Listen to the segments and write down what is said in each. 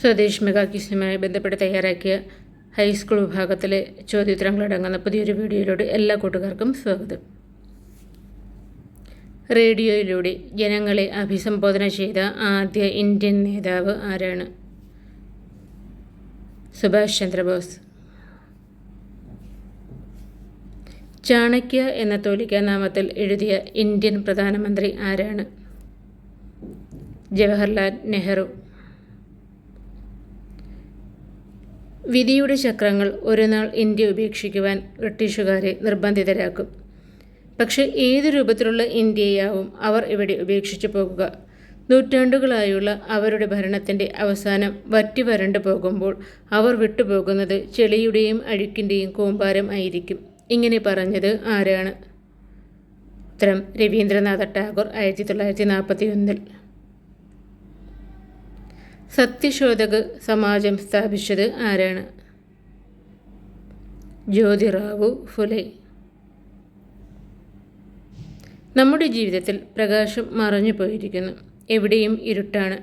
Swadesh mega ക്വിസുമായി ബന്ധപ്പെട്ട് തയ്യാറാക്കിയ high school വിഭാഗത്തിലെ ചോദ്യോത്തരങ്ങളടങ്ങുന്ന പുതിയൊരു വീഡിയോയിലൂടെ എല്ലാ കൂട്ടുകാർക്കും സ്വാഗതം. റേഡിയോയിലൂടെ ജനങ്ങളെ അഭിസംബോധന ചെയ്ത ആദ്യ ഇന്ത്യൻ നേതാവ് ആരാണ്? സുഭാഷ് ചന്ദ്രബോസ്. ചാണക്യ എന്ന തോലിക്ക നാമത്തിൽ എഴുതിയ ഇന്ത്യൻ പ്രധാനമന്ത്രി ആരാണ്? ജവഹർലാൽ നെഹ്റു. വിധിയുടെ ചക്രങ്ങൾ ഒരു നാൾ ഇന്ത്യ ഉപേക്ഷിക്കുവാൻ ബ്രിട്ടീഷുകാരെ നിർബന്ധിതരാക്കും. പക്ഷെ ഏത് രൂപത്തിലുള്ള ഇന്ത്യയാവും അവർ ഇവിടെ ഉപേക്ഷിച്ചു പോകുക. നൂറ്റാണ്ടുകളായുള്ള അവരുടെ ഭരണത്തിന്റെ അവസാനം വറ്റി വരണ്ടു പോകുമ്പോൾ അവർ വിട്ടുപോകുന്നത് ചെളിയുടെയും അഴുക്കിന്റെയും കൂമ്പാരം ആയിരിക്കും. ഇങ്ങനെ പറഞ്ഞത് ആരാണ്? ഉത്തരം രവീന്ദ്രനാഥ ടാഗോർ ആയിരത്തി തൊള്ളായിരത്തി നാൽപ്പത്തി ഒന്നിൽ സത്യശോധക് സമാജം സ്ഥാപിച്ചത് ആരാണ്? ജ്യോതിറാവു ഫുലെ. നമ്മുടെ ജീവിതത്തിൽ പ്രകാശം മറഞ്ഞു പോയിരിക്കുന്നു. എവിടെയും ഇരുട്ടാണ്.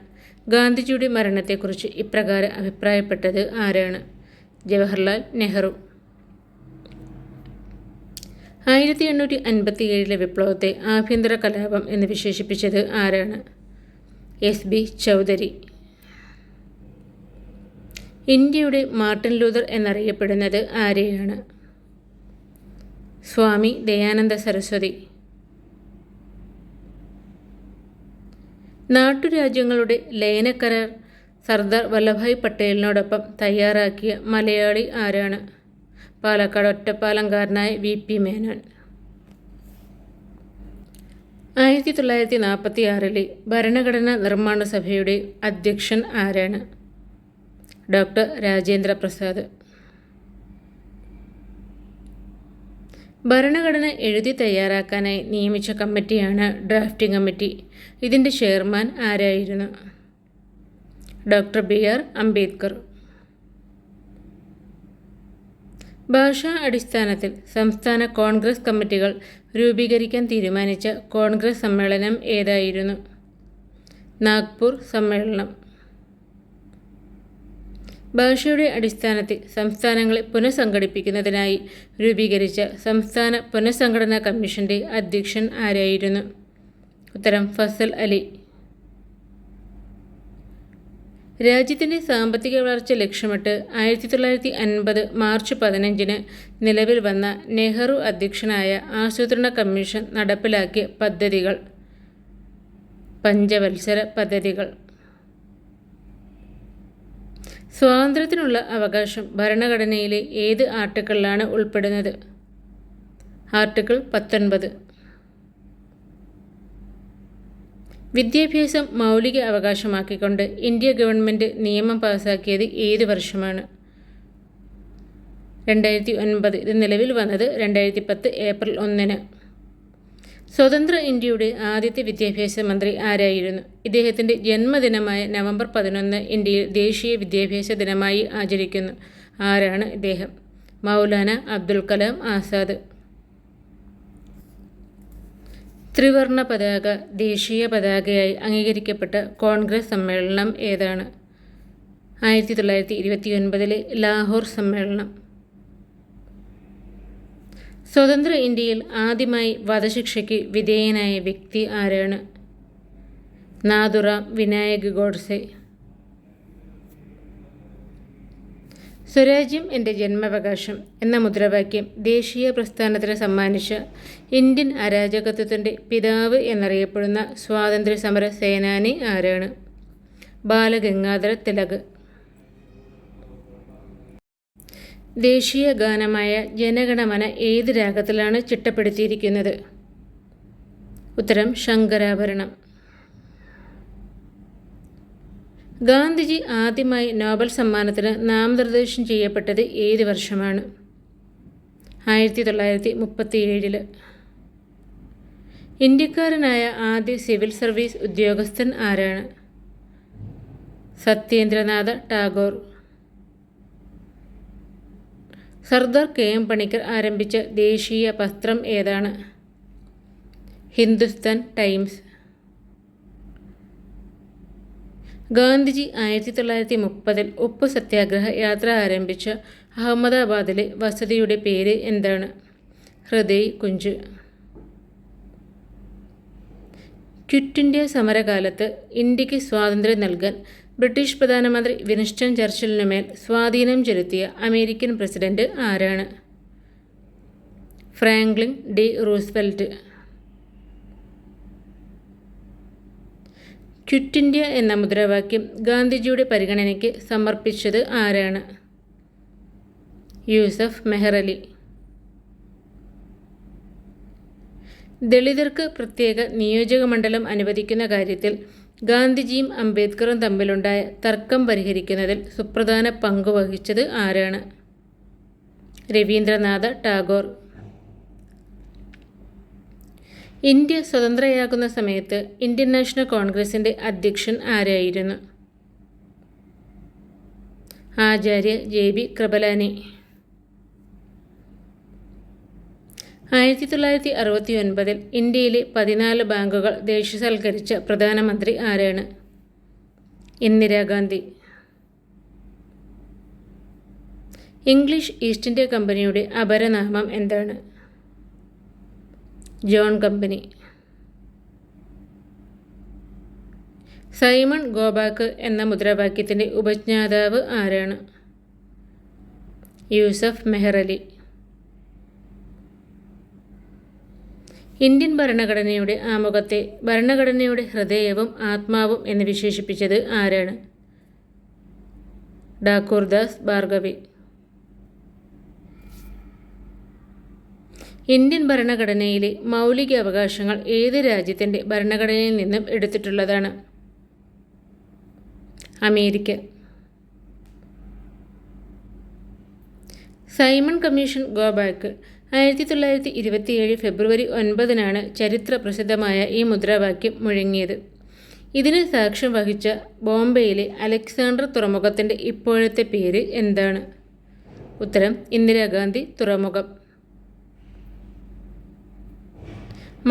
ഗാന്ധിജിയുടെ മരണത്തെക്കുറിച്ച് ഇപ്രകാരം അഭിപ്രായപ്പെട്ടത് ആരാണ്? ജവഹർലാൽ നെഹ്റു. ആയിരത്തി എണ്ണൂറ്റി അൻപത്തി ഏഴിലെ വിപ്ലവത്തെ ആഭ്യന്തര കലാപം എന്ന് വിശേഷിപ്പിച്ചത് ആരാണ്? S B Chaudhari. ഇന്ത്യയുടെ മാർട്ടിൻ ലൂതർ എന്നറിയപ്പെടുന്നത് ആരെയാണ്? സ്വാമി ദയാനന്ദ സരസ്വതി. നാട്ടുരാജ്യങ്ങളുടെ ലയനക്കരാർ സർദാർ വല്ലഭായ് പട്ടേലിനോടൊപ്പം തയ്യാറാക്കിയ മലയാളി ആരാണ്? പാലക്കാട് ഒറ്റപ്പാലംകാരനായ വി പി മേനോൻ. ആയിരത്തി തൊള്ളായിരത്തി നാൽപ്പത്തി ആറിലെ ഭരണഘടനാ നിർമ്മാണ സഭയുടെ അധ്യക്ഷൻ ആരാണ്? ഡോക്ടർ രാജേന്ദ്ര പ്രസാദ്. ഭരണഘടന എഴുതി തയ്യാറാക്കാനായി നിയമിച്ച കമ്മിറ്റിയാണ് ഡ്രാഫ്റ്റിംഗ് കമ്മിറ്റി. ഇതിന്റെ ചെയർമാൻ ആരായിരുന്നു? Doctor B R Ambedkar. ഭാഷാ അടിസ്ഥാനത്തിൽ സംസ്ഥാന കോൺഗ്രസ് കമ്മിറ്റികൾ രൂപീകരിക്കാൻ തീരുമാനിച്ച കോൺഗ്രസ് സമ്മേളനം ഏതായിരുന്നു? നാഗ്പൂർ സമ്മേളനം. ഭാഷയുടെ അടിസ്ഥാനത്തിൽ സംസ്ഥാനങ്ങളെ പുനഃസംഘടിപ്പിക്കുന്നതിനായി രൂപീകരിച്ച സംസ്ഥാന പുനഃസംഘടനാ കമ്മീഷന്റെ അധ്യക്ഷൻ ആരായിരുന്നു? ഉത്തരം ഫസൽ അലി. രാജ്യത്തിന്റെ സാമ്പത്തിക വളർച്ച ലക്ഷ്യമിട്ട് ആയിരത്തി തൊള്ളായിരത്തി അൻപത് മാർച്ച് പതിനഞ്ചിന് നിലവിൽ വന്ന നെഹ്റു അധ്യക്ഷനായ ആസൂത്രണ കമ്മീഷൻ നടപ്പിലാക്കിയ പദ്ധതികൾ പഞ്ചവത്സര പദ്ധതികൾ. സ്വാതന്ത്ര്യത്തിനുള്ള അവകാശം ഭരണഘടനയിലെ ഏത് ആർട്ടിക്കിളിലാണ് ഉൾപ്പെടുന്നത്? ആർട്ടിക്കിൾ പത്തൊൻപത്. വിദ്യാഭ്യാസം മൗലിക അവകാശമാക്കിക്കൊണ്ട് ഇന്ത്യ ഗവൺമെന്റ് നിയമം പാസാക്കിയത് ഏത് വർഷമാണ്? രണ്ടായിരത്തി ഒൻപത്. ഇത് നിലവിൽ വന്നത് രണ്ടായിരത്തി പത്ത് ഏപ്രിൽ ഒന്നിന്. സ്വതന്ത്ര ഇന്ത്യയുടെ ആദ്യത്തെ വിദ്യാഭ്യാസ മന്ത്രി ആരായിരുന്നു? ഇദ്ദേഹത്തിന്റെ ജന്മദിനമായ നവംബർ പതിനൊന്ന് ഇന്ത്യയിൽ ദേശീയ വിദ്യാഭ്യാസ ദിനമായി ആചരിക്കുന്നു. ആരാണ് ഇദ്ദേഹം? മൗലാന അബ്ദുൽ കലാം ആസാദ്. ത്രിവർണ പതാക ദേശീയ പതാകയായി അംഗീകരിക്കപ്പെട്ട കോൺഗ്രസ് സമ്മേളനം ഏതാണ്? ആയിരത്തി തൊള്ളായിരത്തി ഇരുപത്തി ഒൻപതിലെ ലാഹോർ സമ്മേളനം. സ്വതന്ത്ര ഇന്ത്യയിൽ ആദ്യമായി വധശിക്ഷയ്ക്ക് വിധേയനായ വ്യക്തി ആരാണ്? നാദുറാം വിനായക് ഗോഡ്സെ. സ്വരാജ്യം എന്റെ ജന്മാവകാശം എന്ന മുദ്രാവാക്യം ദേശീയ പ്രസ്ഥാനത്തിന് സമ്മാനിച്ച ഇന്ത്യൻ അരാജകത്വത്തിന്റെ പിതാവ് എന്നറിയപ്പെടുന്ന സ്വാതന്ത്ര്യ സമര സേനാനി ആരാണ്? ബാലഗംഗാധര തിലക്. ദേശീയ ഗാനമായ ജനഗണമന ഏത് രാഗത്തിലാണ് ചിട്ടപ്പെടുത്തിയിരിക്കുന്നത്? ഉത്തരം ശങ്കരാഭരണം. ഗാന്ധിജി ആദ്യമായി നോബൽ സമ്മാനത്തിന് നാമനിർദ്ദേശം ചെയ്യപ്പെട്ടത് ഏത് വർഷമാണ്? ആയിരത്തി തൊള്ളായിരത്തി മുപ്പത്തി ഏഴിൽ ഇന്ത്യക്കാരനായ ആദ്യ സിവിൽ സർവീസ് ഉദ്യോഗസ്ഥൻ ആരാണ്? സത്യേന്ദ്രനാഥ ടാഗോർ. സർദാർ കെ എം പണിക്കർ ആരംഭിച്ച ദേശീയ പത്രം ഏതാണ്? ഹിന്ദുസ്ഥാൻ ടൈംസ്. ഗാന്ധിജി ആയിരത്തി തൊള്ളായിരത്തി മുപ്പതിൽ ഉപ്പ് സത്യാഗ്രഹ യാത്ര ആരംഭിച്ച അഹമ്മദാബാദിലെ വസതിയുടെ പേര് എന്താണ്? ഹൃദയ് കുഞ്ച്. ക്വിറ്റ് ഇന്ത്യ സമരകാലത്ത് ഇന്ത്യയ്ക്ക് സ്വാതന്ത്ര്യം നൽകാൻ ബ്രിട്ടീഷ് പ്രധാനമന്ത്രി വിൻസ്റ്റൺ ചർച്ചിലിനുമേൽ സ്വാധീനം ചെലുത്തിയ അമേരിക്കൻ പ്രസിഡന്റ് ആരാണ്? Franklin D Roosevelt. Quit India എന്ന മുദ്രാവാക്യം ഗാന്ധിജിയുടെ പരിഗണനയ്ക്ക് സമർപ്പിച്ചത് ആരാണ്? യൂസഫ് മെഹ്റലി. ദളിതർക്ക് പ്രത്യേക നിയോജക മണ്ഡലം അനുവദിക്കുന്ന കാര്യത്തിൽ ഗാന്ധിജിയും അംബേദ്കറും തമ്മിലുണ്ടായ തർക്കം പരിഹരിക്കുന്നതിൽ സുപ്രധാന പങ്ക് വഹിച്ചത് ആരാണ്? രവീന്ദ്രനാഥ ടാഗോർ. ഇന്ത്യ സ്വതന്ത്രയാകുന്ന സമയത്ത് ഇന്ത്യൻ നാഷണൽ കോൺഗ്രസിന്റെ അധ്യക്ഷൻ ആരായിരുന്നു? Acharya J B Kripalani. ആയിരത്തി തൊള്ളായിരത്തി അറുപത്തി ഒൻപതിൽ ഇന്ത്യയിലെ പതിനാല് ബാങ്കുകൾ ദേശസൽക്കരിച്ച പ്രധാനമന്ത്രി ആരാണ്? ഇന്ദിരാഗാന്ധി. ഇംഗ്ലീഷ് ഈസ്റ്റ് ഇന്ത്യ കമ്പനിയുടെ അപരനാമം എന്താണ്? John company. സൈമൺ ഗോബാക്ക് എന്ന മുദ്രാവാക്യത്തിന്റെ ഉപജ്ഞാതാവ് ആരാണ്? യൂസഫ് മെഹ്റലി. ഇന്ത്യൻ ഭരണഘടനയുടെ ആമുഖത്തെ ഭരണഘടനയുടെ ഹൃദയവും ആത്മാവും എന്ന് വിശേഷിപ്പിച്ചത് ആരാണ്? ഡാക്കൂർദാസ് ഭാർഗവി. ഇന്ത്യൻ ഭരണഘടനയിലെ മൗലിക അവകാശങ്ങൾ ഏത് രാജ്യത്തിന്റെ ഭരണഘടനയിൽ നിന്നും എടുത്തിട്ടുള്ളതാണ്? America. Simon commission go back ആയിരത്തി തൊള്ളായിരത്തി ഇരുപത്തിയേഴ് ഫെബ്രുവരി ഒൻപതിനാണ് ചരിത്ര പ്രസിദ്ധമായ ഈ മുദ്രാവാക്യം മുഴങ്ങിയത്. ഇതിന് സാക്ഷ്യം വഹിച്ച ബോംബെയിലെ അലക്സാണ്ടർ തുറമുഖത്തിന്റെ ഇപ്പോഴത്തെ പേര് എന്താണ്? ഉത്തരം ഇന്ദിരാഗാന്ധി തുറമുഖം.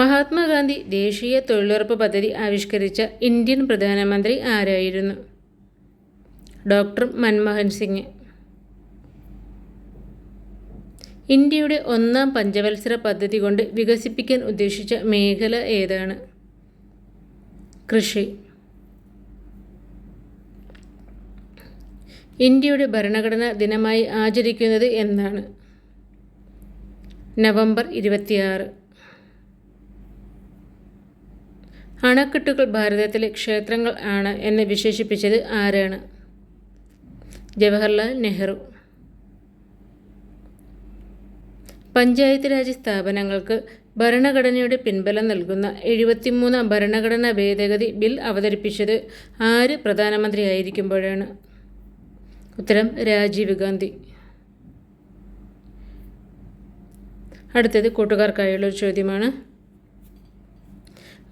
മഹാത്മാഗാന്ധി ദേശീയ തൊഴിലുറപ്പ് പദ്ധതി ആവിഷ്കരിച്ച ഇന്ത്യൻ പ്രധാനമന്ത്രി ആരായിരുന്നു? ഡോക്ടർ മൻമോഹൻ സിംഗ്. ഇന്ത്യയുടെ ഒന്നാം പഞ്ചവത്സര പദ്ധതി കൊണ്ട് വികസിപ്പിക്കാൻ ഉദ്ദേശിച്ച മേഖല ഏതാണ്? കൃഷി. ഇന്ത്യയുടെ ഭരണഘടനാ ദിനമായി ആചരിക്കുന്നത് എന്നാണ് നവംബർ ഇരുപത്തിയാറ്. അണക്കെട്ടുകൾ ഭാരതത്തിലെ ക്ഷേത്രങ്ങൾ ആണ് എന്ന് വിശേഷിപ്പിച്ചത് ആരാണ്? ജവഹർലാൽ നെഹ്റു. പഞ്ചായത്ത് രാജ് സ്ഥാപനങ്ങൾക്ക് ഭരണഘടനയുടെ പിൻബലം നൽകുന്ന എഴുപത്തിമൂന്ന് ഭരണഘടനാ ഭേദഗതി ബിൽ അവതരിപ്പിച്ചത് ആര് പ്രധാനമന്ത്രിയായിരിക്കുമ്പോഴാണ്? ഉത്തരം രാജീവ് ഗാന്ധി. അടുത്തത് കൂട്ടുകാർക്കായുള്ള ഒരു ചോദ്യമാണ്.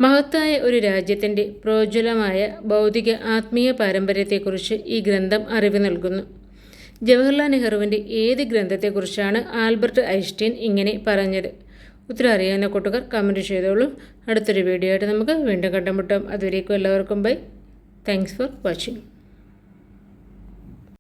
മഹത്തായ ഒരു രാജ്യത്തിന്റെ പ്രോജ്വലമായ ഭൗതിക ആത്മീയ പാരമ്പര്യത്തെക്കുറിച്ച് ഈ ഗ്രന്ഥം അറിവ് നൽകുന്നു. ജവഹർലാൽ നെഹ്റുവിന്റെ ഏത് ഗ്രന്ഥത്തെക്കുറിച്ചാണ് ആൽബർട്ട് ഐൻസ്റ്റീൻ ഇങ്ങനെ പറഞ്ഞത്? ഉത്തരം അറിയാവുന്ന കൂട്ടുകാർ കമന്റ് ചെയ്തോളൂ. അടുത്തൊരു വീഡിയോ ആയിട്ട് നമുക്ക് വീണ്ടും കണ്ടുമുട്ടാം. അതുവരേക്കും എല്ലാവർക്കും ബൈ താങ്ക്സ് ഫോർ വാച്ചിങ്